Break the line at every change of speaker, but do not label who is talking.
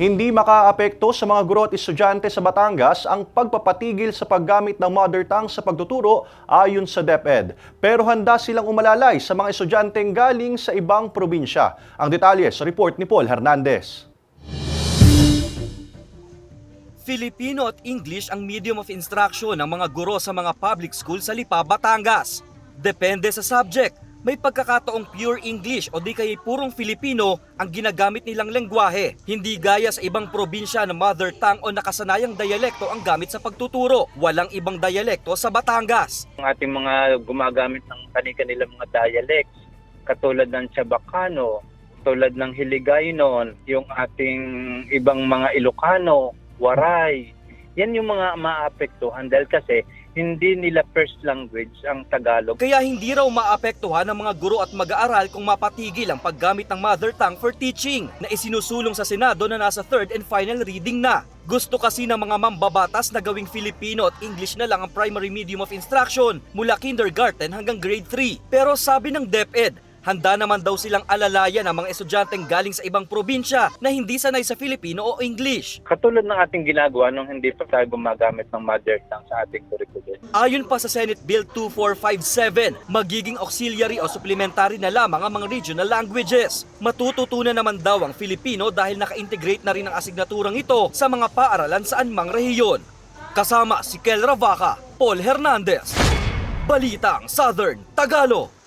Hindi makaapekto sa mga guro at estudyante sa Batangas ang pagpapatigil sa paggamit ng mother tongue sa pagtuturo ayon sa DepEd. Pero handa silang umalalay sa mga estudyanteng galing sa ibang probinsya. Ang detalye sa report ni Paul Hernandez.
Filipino at English ang medium of instruction ng mga guro sa mga public school sa Lipa, Batangas. Depende sa subject. May pagkakataong pure English o di kaya purong Filipino ang ginagamit nilang lengguwahe. Hindi gaya sa ibang probinsya na mother tongue o nakasanayang dialekto ang gamit sa pagtuturo. Walang ibang dialekto sa Batangas.
ang ating mga gumagamit ng kani-kanilang mga dialects katulad ng Chabacano, tulad ng Hiligaynon, yung ating ibang mga Ilocano, Waray. Yan yung mga maapektuhan dahil kasi hindi nila first language ang Tagalog.
Kaya hindi raw maapektuhan ng mga guro at mag-aaral kung mapatigil ang paggamit ng mother tongue for teaching na isinusulong sa Senado na nasa third and final reading na. Gusto kasi ng mga mambabatas na gawing Filipino at English na lang ang primary medium of instruction mula kindergarten hanggang grade 3. Pero sabi ng DepEd, handa naman daw silang alalayan ang mga estudyanteng galing sa ibang probinsya na hindi sanay sa Filipino o English.
Katulad ng ating ginagawa nung hindi pa tayo gumagamit ng mother tongue sa ating curriculum.
Ayon pa sa Senate Bill 2457, magiging auxiliary o supplementary na lamang ang mga regional languages. Matututunan naman daw ang Filipino dahil naka-integrate na rin ang asignaturang ito sa mga paaralan sa anumang rehiyon. Kasama si Kel Ravaca, Paul Hernandez. Balitang Southern Tagalog.